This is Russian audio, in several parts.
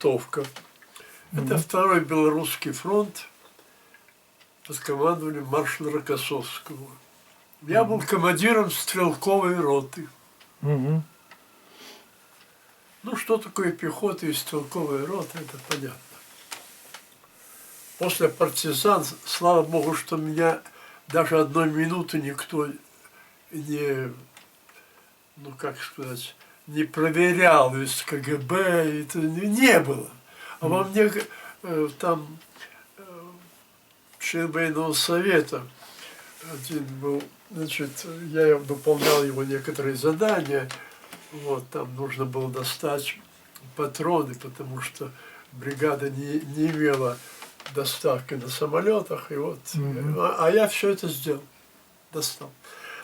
Товка. Это второй белорусский фронт под командованием маршала Рокоссовского. Я был командиром стрелковой роты. Угу. Ну, что такое пехота и стрелковая рота, это понятно. После партизан, слава богу, что меня даже одной минуты никто не, ну, как сказать, не проверял из КГБ, это не было. А во мне э, там э, член военного совета один был, значит, я выполнял его некоторые задания, вот, там нужно было достать патроны, потому что бригада не, не имела доставки на самолетах, и вот, Мгм. а, а я все это сделал, достал.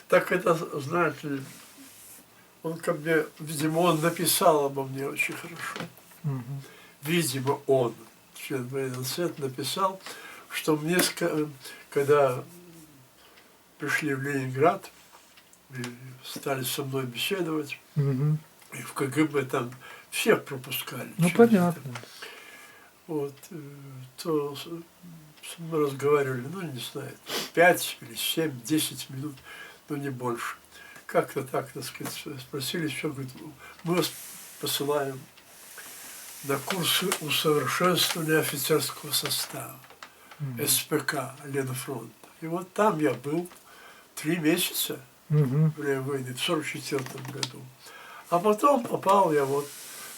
Так это, знаете, он ко мне, видимо, он написал обо мне очень хорошо Угу. видимо, он, член военного совета, написал, что мне, когда пришли в Ленинград, стали со мной беседовать, Угу. и в КГБ там всех пропускали. Ну понятно. это. Вот, э, то с- с- мы разговаривали, ну, не знаю, 5 или 7, 10 минут, но не больше. Как-то так, так сказать, спросили, все, говорит, мы вас посылаем на курсы усовершенствования офицерского состава, СПК Ленфронта. И вот там я был три месяца, Угу. время войны, в 44 году. А потом попал я вот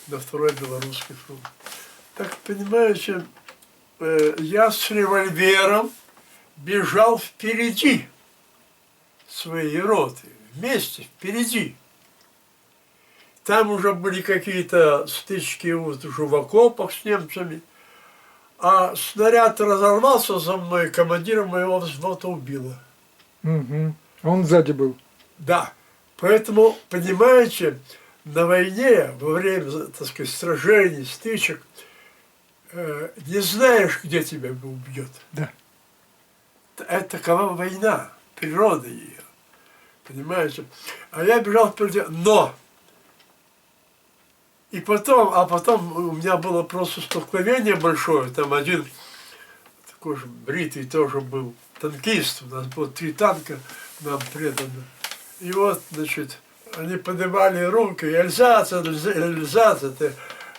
на второй белорусский фронт. Так, понимаете, э, я с револьвером бежал впереди своей роты, вместе, впереди. Там уже были какие-то стычки в окопах с немцами. А снаряд разорвался за мной, командира моего взвода убило. Угу. Он сзади был. Да, поэтому, понимаете, на войне, во время, так сказать, сражений, стычек, э, не знаешь, где тебя убьет. Да. Это такова война, природа ее. Понимаете? А я бежал впереди, но... И потом, а потом у меня было просто столкновение большое, там один такой же бритый тоже был танкист, у нас было три танка нам предано. И вот, значит, они поднимали руки, Эльзац, Эльзац, это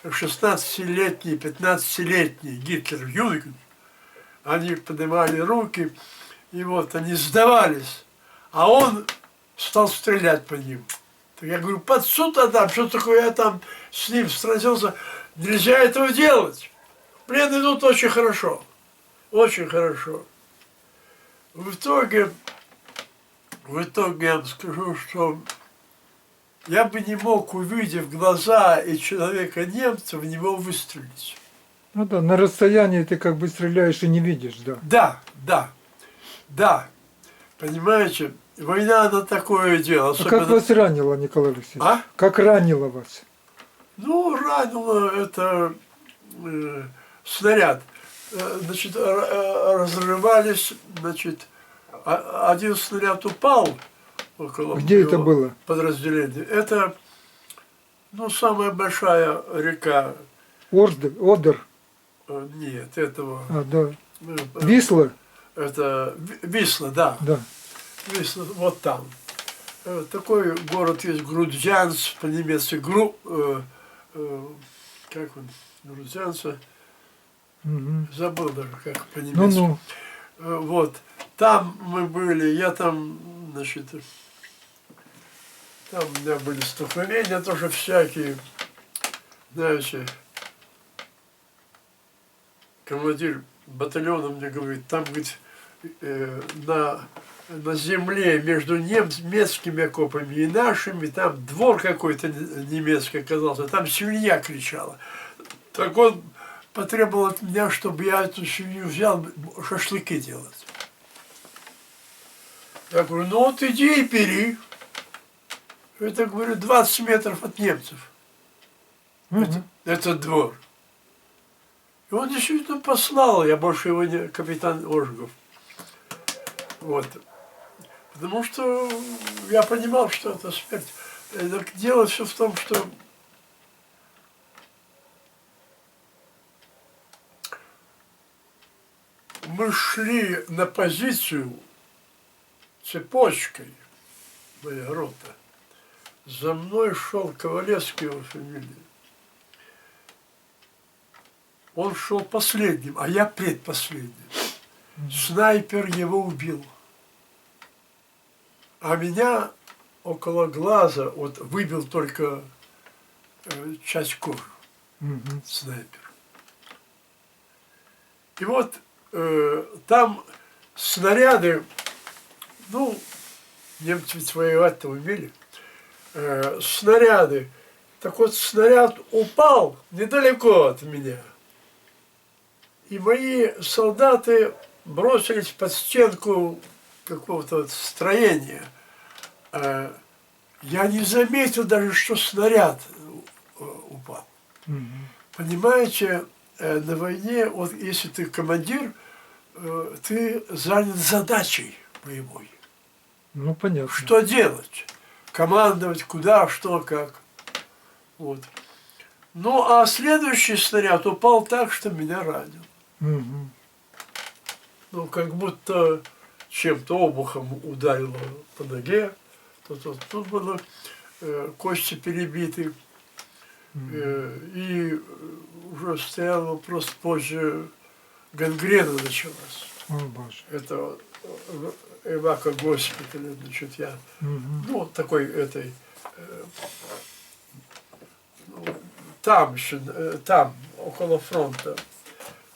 16-летний, 15-летний Гитлер, Юнген, они поднимали руки, и вот они сдавались, а он стал стрелять по ним. Так я говорю, под суд отдам, что такое я там с ним сразился, нельзя этого делать. Плен идут очень хорошо, очень хорошо. В итоге, в итоге я вам скажу, что я бы не мог, увидев глаза и человека немца, в него выстрелить. Ну да, на расстоянии ты как бы стреляешь и не видишь, да. Да, да, да. Понимаете, война она такое дело. А как вас ранило, Николай Алексеевич? А? Как ранило вас? Ну, ранило это э, снаряд. Э, значит, э, разрывались, значит, а- один снаряд упал около Где это было? подразделения. Это, ну, самая большая река. Ордер? Одер? Э, Нет, этого. А, да. Висла? Это Ви- Висла, да. Да. Вот там. Э, Такой город есть Грудзянс, по-немецки Гру, э, э, как он, Грудзянса, Мгм. забыл даже как по-немецки. Ну-ну. Э, Вот, там мы были, я там, значит, там у меня были столкновения тоже всякие, знаете, командир батальона мне говорит, там, говорит, э, на, на земле между немецкими окопами и нашими, там двор какой-то не- немецкий оказался, там свинья кричала. Так он потребовал от меня, чтобы я эту свинью взял шашлыки делать. Я говорю, ну вот иди и бери. Это, говорю, 20 метров от немцев. Мгм. Это, этот двор. И он действительно послал, я больше его не, капитан Ожегов. Вот. Потому что я понимал, что это смерть. Так дело все в том, что мы шли на позицию цепочкой, моя рота. За мной шел Ковалевский его фамилия. Он шел последним, а я предпоследним. Снайпер его убил. А меня около глаза вот выбил только э, часть кожи Мгм. снайпер. И вот э, там снаряды, ну, немцы ведь воевать-то умели, Э, снаряды. Так вот, снаряд упал недалеко от меня. И мои солдаты бросились под стенку какого-то вот строения. Э, Я не заметил даже, что снаряд э, упал. Мгм. Понимаете, э, на войне, вот если ты командир, ты занят задачей боевой. Ну, понятно. Что делать? Командовать, куда, что, как. Вот. Ну, а следующий снаряд упал так, что меня ранил. Мгм. Ну, как будто чем-то обухом ударило по ноге. Тут, тут, тут было э, кости перебиты. Э, и э, уже стоял вопрос позже, гангрена началась. О, Боже. Это э, Эвако госпиталя, значит, я, Мгм. ну, такой этой, э, ну, там еще, э, там, около фронта,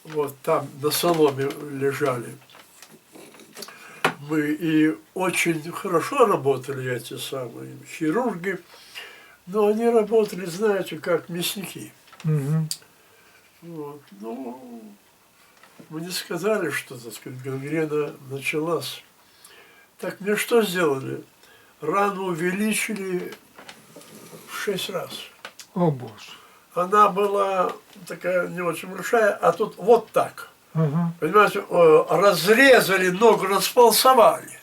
вот там на соломе лежали. Мы и очень хорошо работали эти самые хирурги, но они работали, знаете, как мясники. Мгм. Вот. Ну, мне сказали, что, так сказать, гангрена началась. Так мне что сделали? Рану увеличили в шесть раз. О, Боже. Она была такая не очень большая, а тут вот так. Ага. Понимаете, э, разрезали ногу, располосовали.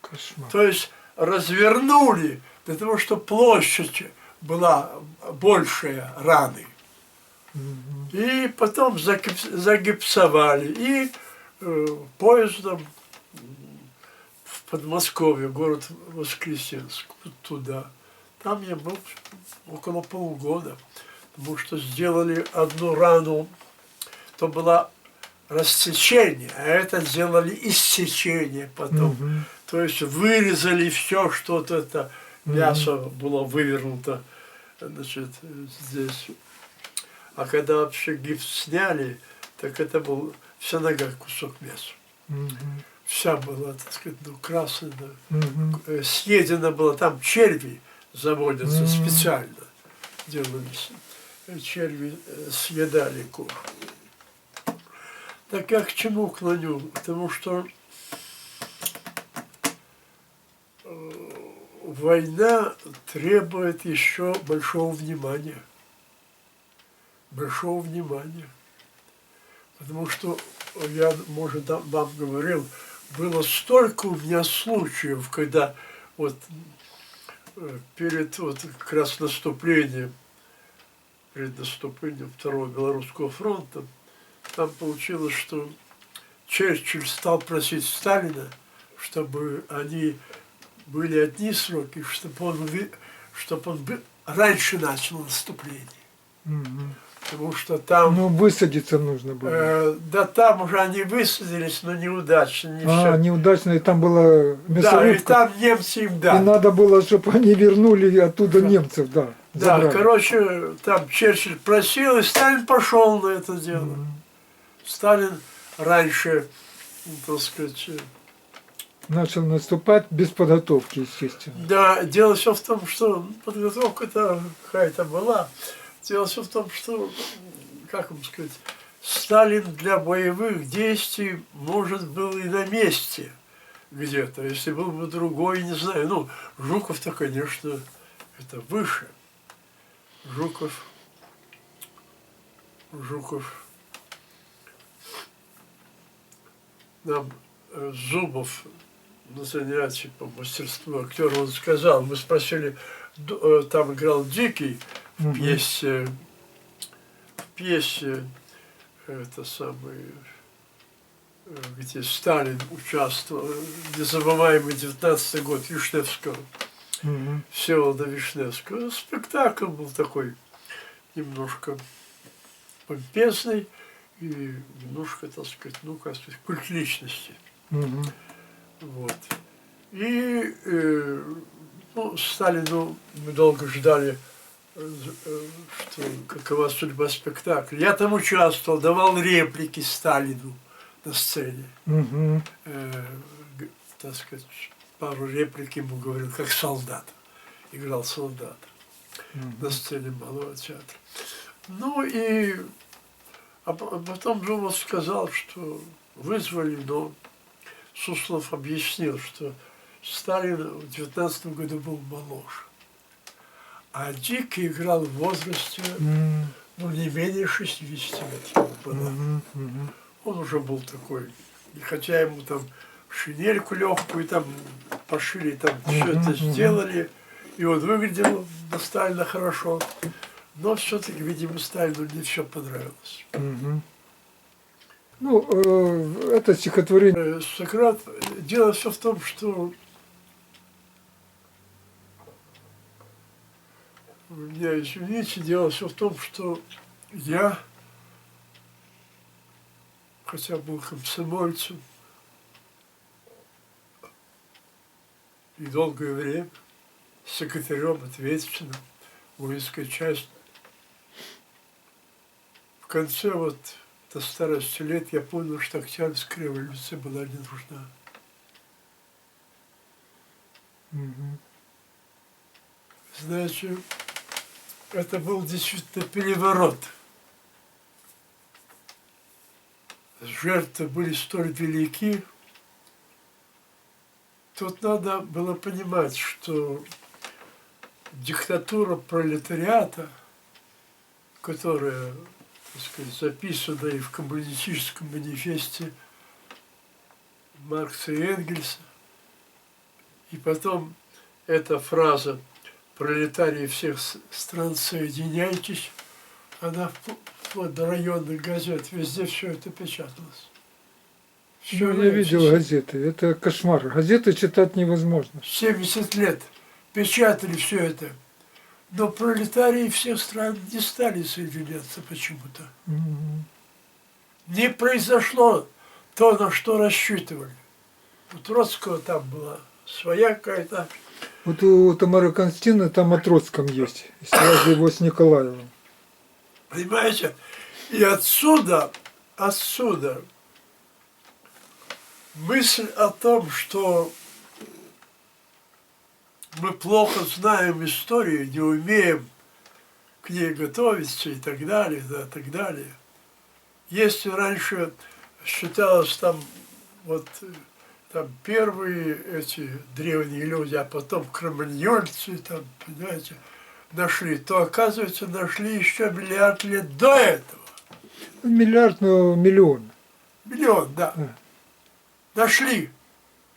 Кошмар. То есть развернули для того, чтобы площадь была большая раны. Мгм. И потом загипс- загипсовали. И э, поездом в Подмосковье, город Воскресенск, вот туда. Там я был около полугода, потому что сделали одну рану, то было растечение, а это сделали иссечение потом. Мгм. То есть вырезали все, что-то это мясо было вывернуто значит, здесь. А когда вообще гипс сняли, так это был вся нога кусок мяса. Мгм. Вся была, так сказать, ну, красная. Мгм. Э, Съедено было, там черви заводятся Мгм. специально, делались. Черви э, съедали кожу. Так я к чему клоню? Потому что э, война требует еще большого внимания. Большого внимания. Потому что я, может, вам говорил, было столько у меня случаев, когда вот э, перед вот как раз наступлением, перед наступлением Второго Белорусского фронта, там получилось, что Черчилль стал просить Сталина, чтобы они были одни сроки, чтобы он, чтобы он раньше начал наступление. Мгм. Потому что там, Ну, высадиться нужно было. э, да там уже они высадились, но неудачно, не а, все. неудачно, и там была Да, и мясорубка. там немцы им И дали. надо было, чтобы они вернули оттуда немцев, да. Да, забрали. короче, там Черчилль просил, и Сталин пошел на это дело. Мгм. Сталин раньше, ну, так сказать, э, Начал наступать без подготовки, естественно. да, дело все в том, что подготовка-то какая-то была. Дело все в том, что, как вам сказать, Сталин для боевых действий, может, был и на месте где-то. Если был бы другой, не знаю. Ну, Жуков-то, конечно, это выше. Жуков, Жуков, нам э, Зубов на занятии по мастерству актера, он сказал, мы спросили, э, там играл Дикий в пьесе, в пьесе, это самый, э, где Сталин участвовал, незабываемый 19 год Вишневского, Мгм. Всеволода Вишневского. Спектакль был такой немножко помпезный и немножко, так сказать, ну, как сказать, культ личности. Мгм. Вот. И э, ну, Сталину мы долго ждали, э, что какова судьба спектакля. Я там участвовал, давал реплики Сталину на сцене. Мгм. Э, так сказать, пару реплик ему говорил, как солдат. Играл солдата на сцене Малого театра. Ну и а а потом Жумов сказал, что вызвали, но Суслов объяснил, что Сталин в 19 году был моложе. А Дик играл в возрасте, ну, не менее 60 лет ему было. Он уже был такой. И хотя ему там шинельку легкую там пошили, там все это сделали, и он выглядел Сталина хорошо. Но все-таки, видимо, Сталину не все понравилось. Мгм. Ну, э, это стихотворение. Э, Сократ, дело все в том, что меня извините, дело все в том, что я, хотя был комсомольцем, и долгое время секретарем ответственным воинской части. В конце вот до старости лет я понял, что Октябрьская революция была не нужна. Мгм. Значит, это был действительно переворот. Жертвы были столь велики. Тут надо было понимать, что диктатура пролетариата, которая, так сказать, записана и в коммунистическом манифесте Маркса и Энгельса, и потом эта фраза «Пролетарии всех стран, соединяйтесь», она впл- вплоть до районных газет, везде все это печаталось. Всё Ну, я видел газеты. Это кошмар. Газеты читать невозможно. 70 лет печатали все это. Но пролетарии всех стран не стали соединяться почему-то. Мгм. Не произошло то, на что рассчитывали. У Троцкого там была своя какая-то Вот у Тамары Константиновны там о Троцком есть. Связи его с Николаевым. Понимаете? И отсюда, отсюда мысль о том, что мы плохо знаем историю, не умеем к ней готовиться и так далее, да, так далее. Если раньше считалось там вот там первые эти древние люди, а потом кроманьонцы, там, понимаете, нашли, то, оказывается, нашли еще миллиард лет до этого. Миллиард, но миллион. Миллион, да. Да. Нашли.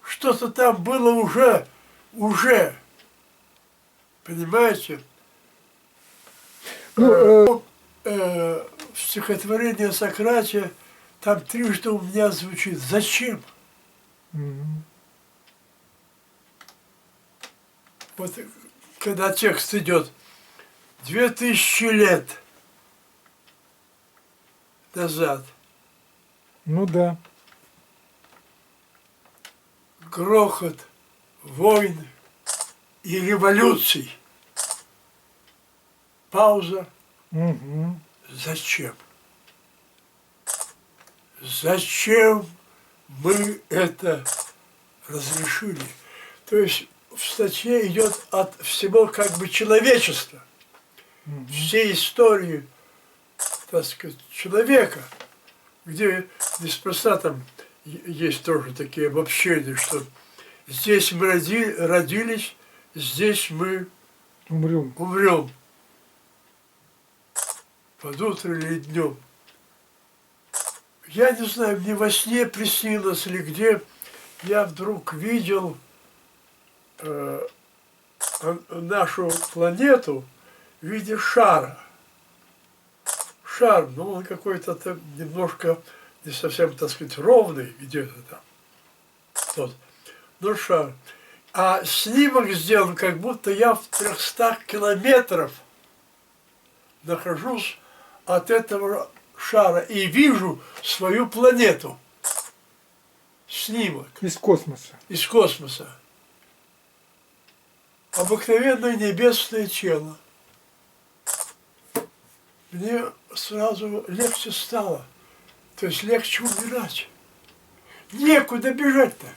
Что-то там было уже, уже. Понимаете? Ну, э, Э, в стихотворении о Сократе там трижды у меня звучит «Зачем?». мгм. Вот э, когда текст идет две тысячи лет назад, ну да. грохот войн и революций. Пауза. Мгм. Зачем? Зачем мы это разрешили? То есть в статье идет от всего как бы человечества, Мгм. всей истории, так сказать, человека, где неспроста там есть тоже такие обобщения, что здесь мы роди- родились, здесь мы Умрем. умрем под утро или днем. Я не знаю, мне во сне приснилось или где, я вдруг видел э, а- нашу планету в виде шара. Шар, ну он какой-то там немножко не совсем, так сказать, ровный где-то там. Вот. Ну шар. А снимок сделан, как будто я в 300 километров нахожусь от этого шара и вижу свою планету. Снимок Из космоса. из космоса. Обыкновенное небесное тело. Мне сразу легче стало. То есть легче умирать. Некуда бежать-то.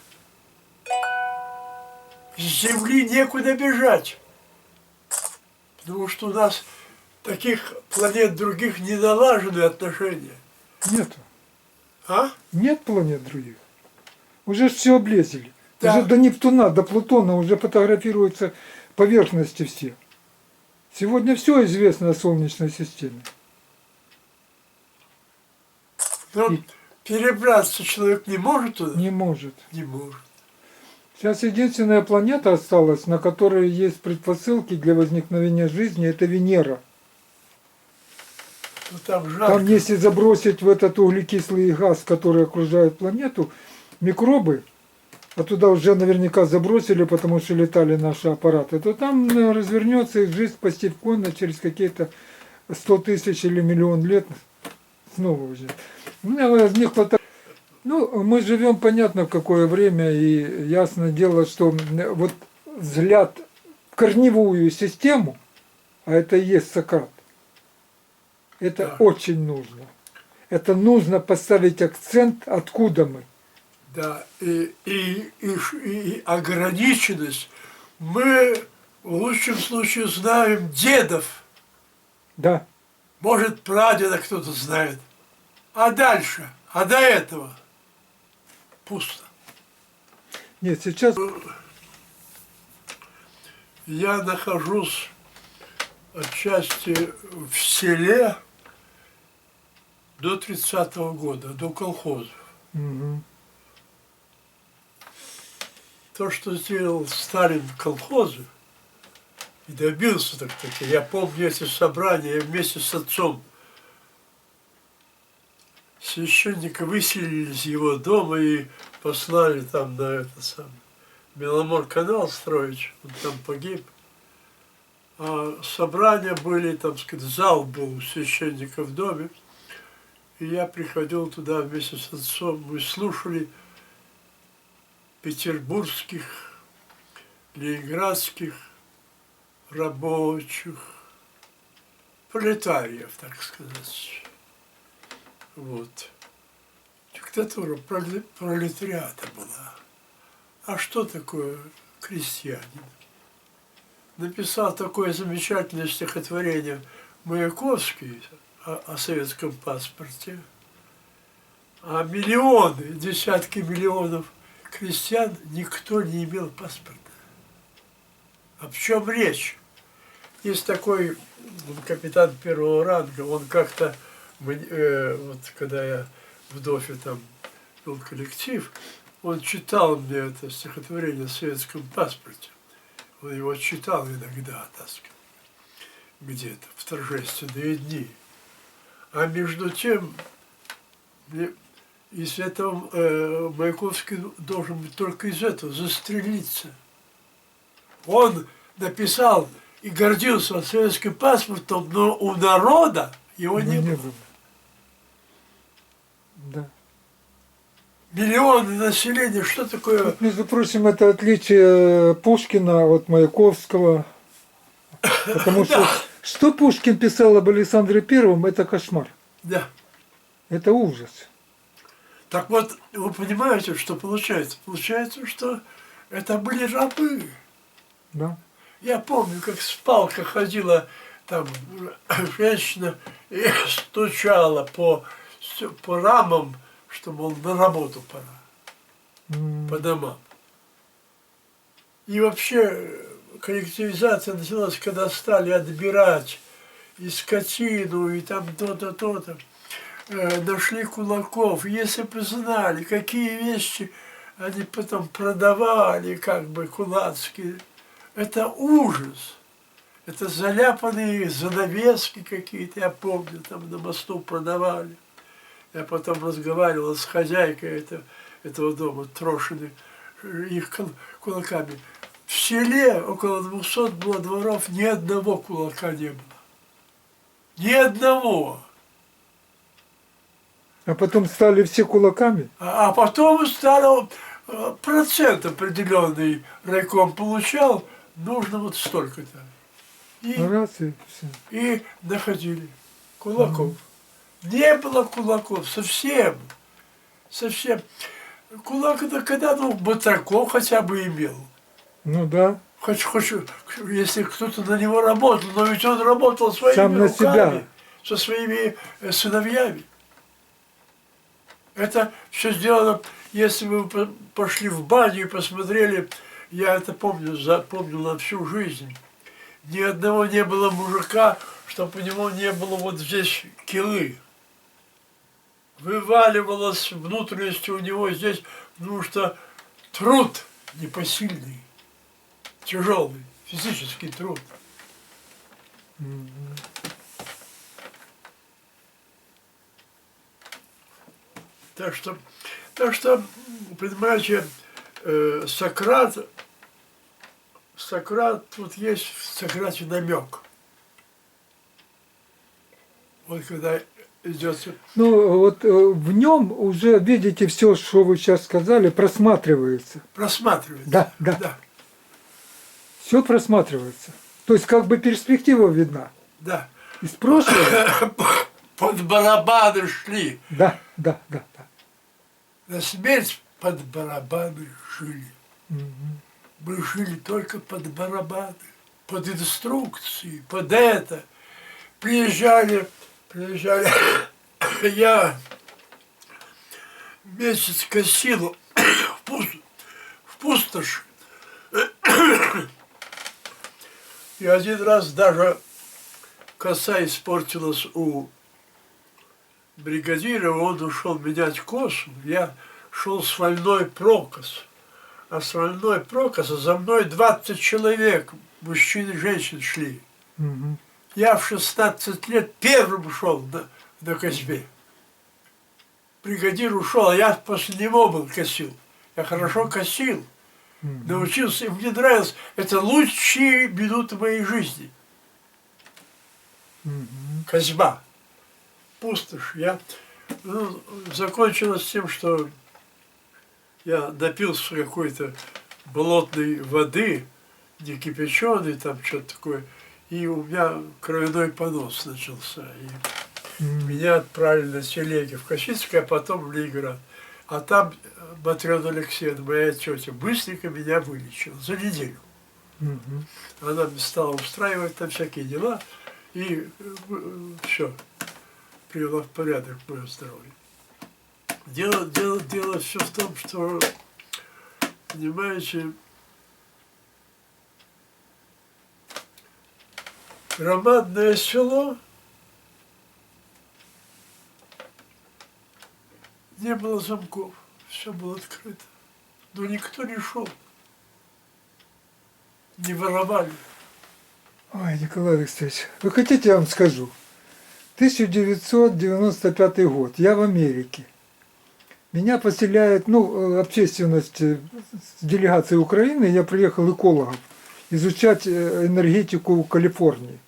С земли некуда бежать. Потому что у нас таких планет других не налажены отношения. Нету. А? Нет планет других. Уже все облезли. Да. Уже до Нептуна, до Плутона уже фотографируются поверхности все. Сегодня все известно о Солнечной системе. Но И- перебраться человек не может туда? Не может. Не может. Сейчас единственная планета осталась, на которой есть предпосылки для возникновения жизни, это Венера. Ну, там жарко. Там, если забросить в этот углекислый газ, который окружает планету, микробы, а туда уже наверняка забросили, потому что летали наши аппараты, то там э, развернется их жизнь постепенно через какие-то 100 тысяч или миллион лет снова уже. У меня возник фото... Ну, мы живем, понятно, в какое время, и ясно дело, что вот взгляд в корневую систему, а это и есть Сократ, это Да. очень нужно. Это нужно поставить акцент, откуда мы. Да, и, и, и, и ограниченность. Мы в лучшем случае знаем дедов, Да, может, прадеда кто-то знает. А дальше, а до этого пусто. нет, сейчас Я нахожусь отчасти в селе до 30-го года, до колхозов. мгм, То, что сделал Сталин в колхозе, и добился так таки. Я помню эти собрания вместе с отцом. Священника выселили из его дома и послали там на это самое. Беломор канал строить, он там погиб. А собрания были, там сказать, зал был у священника в доме. И я приходил туда вместе с отцом. Мы слушали петербургских, ленинградских рабочих, пролетариев, так сказать. Вот. Диктатура проле- пролетариата была. А что такое крестьянин? Написал такое замечательное стихотворение Маяковский о, о советском паспорте. А миллионы, десятки миллионов крестьян никто не имел паспорта. О чем речь? Есть такой капитан первого ранга, он как-то, мне, э, вот когда я в Дофе там был коллектив, он читал мне это стихотворение о советском паспорте. Он его читал иногда, так сказать, где-то в торжественные дни. А между тем, мне из этого э, Маяковский должен быть только из этого застрелиться. Он написал и гордился советским паспортом, но у народа его ну, не, не было. было. Да. Миллионы населения, что такое? Вот, между прочим, это отличие Пушкина от Маяковского. Потому что что Пушкин писал об Александре Первом, это кошмар. Да. Это ужас. Так вот, вы понимаете, что получается? Получается, что это были рабы. Да. Я помню, как с палкой ходила там женщина и стучала по, по рамам, что, мол, на работу пора, М, по домам. И вообще э, коллективизация началась, когда стали отбирать и скотину, и там то-то, то-то. Э, Нашли кулаков. Если бы знали, какие вещи они потом продавали, как бы кулацкие. Это ужас. Это заляпанные занавески какие-то, я помню, там на мосту продавали. Я потом разговаривал с хозяйкой это- этого дома, Трошиной, их кул- кулаками. В селе около 200 было дворов, ни одного кулака не было. Ни одного. А потом стали все кулаками. А, а потом стало э, процент определенный райком получал, нужно вот столько-то. И, Раз и все. и находили кулаков. Не было кулаков совсем. Совсем. Кулак это когда ну, батраков хотя бы имел. Ну да. Хоть, хоть, если кто-то на него работал, но ведь он работал своими Сам на руками, себя. со своими э, сыновьями. Это все сделано, если вы по- пошли в баню и посмотрели, я это помню, запомнил на всю жизнь. Ни одного не было мужика, чтобы у него не было вот здесь килы. Вываливалась внутренность у него здесь, потому что труд непосильный, тяжелый, физический труд. Так что, так что, понимаете, э, Сократ, Сократ, тут есть в Сократе намек. Вот когда идет Ну вот э, в нем уже, видите, все, что вы сейчас сказали, просматривается. просматривается. Да, да. Да, Все просматривается. То есть как бы перспектива видна. да. Из прошлого. Под барабаны шли. Да, да, да, да. На смерть под барабаны жили. Мгм. Мы жили только под барабаны, под инструкции, под это. Приезжали, приезжали. Я месяц косил в, пус- в пустошь. И один раз даже коса испортилась у бригадира, он ушел менять косу. Я шел с вольной прокос. А с вольной прокоса за мной 20 человек, мужчин и женщин шли. Мгм. Я в 16 лет первым шел на, на косьбе. Бригадир ушел, а я после него был косил. Я хорошо косил, научился, и мне нравилось. Это лучшие минуты моей жизни. Козьба. Пустошь. Я ну, закончилось тем, что я напился какой-то болотной воды, не кипяченой, там что-то такое, и у меня кровяной понос начался. И меня отправили на телеге в Косицкое, а потом в Ленинград. А там э, Матрена Алексеевна, моя тетя, быстренько меня вылечила за неделю. Мгм. Она мне стала устраивать там всякие дела, и все, привела в порядок мое здоровье. Дело, дело, дело все в том, что, понимаете, громадное село не было замков, все было открыто. Но никто не шел, не воровали. Ой, Николай Алексеевич, вы хотите, я вам скажу? 1995 год, я в Америке. Меня поселяет, ну, э, общественность э, с делегацией Украины, я приехал экологом изучать э, энергетику Калифорнии.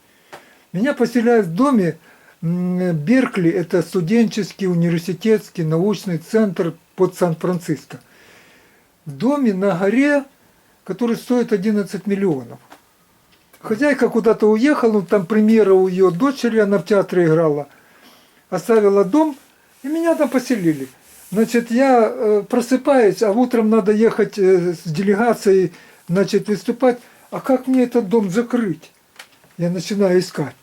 Меня поселяют в доме Беркли, это студенческий университетский научный центр под Сан-Франциско. В доме на горе, который стоит 11 миллионов. Хозяйка куда-то уехала, ну, там премьера у ее дочери, она в театре играла. Оставила дом, и меня там поселили. Значит, я э, просыпаюсь, а утром надо ехать э, с делегацией, значит, выступать. А как мне этот дом закрыть? Я начинаю искать.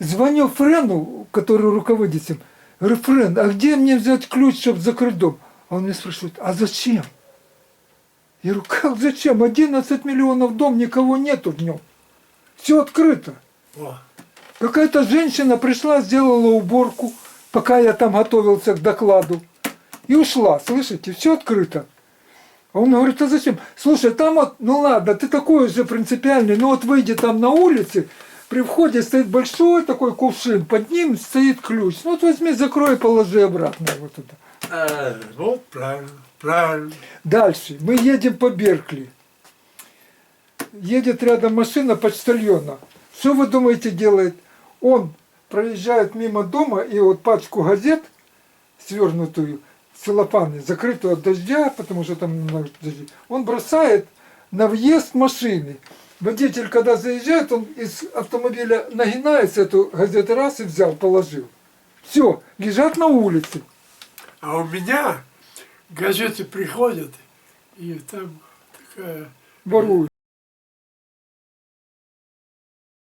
Звоню Френу, который руководит этим. Говорю, Френ, а где мне взять ключ, чтобы закрыть дом? А он меня спрашивает, а зачем? Я говорю, как зачем? 11 миллионов дом, никого нету в нем. Все открыто. Какая-то женщина пришла, сделала уборку, пока я там готовился к докладу. И ушла, слышите, все открыто. А он говорит, а зачем? Слушай, там вот, ну ладно, ты такой же принципиальный, ну вот выйди там на улице, При входе стоит большой такой кувшин, под ним стоит ключ. Ну вот возьми, закрой, положи обратно его туда. А, вот правильно, правильно. Дальше. Мы едем по Беркли. Едет рядом машина почтальона. Что вы думаете делает? Он проезжает мимо дома и вот пачку газет, свернутую, в целлофане, закрытую от дождя, потому что там много дождей, он бросает на въезд машины. Водитель, когда заезжает, он из автомобиля нагинается, эту газету раз и взял, положил. Все, лежат на улице. А у меня газеты приходят, и там такая Воруют.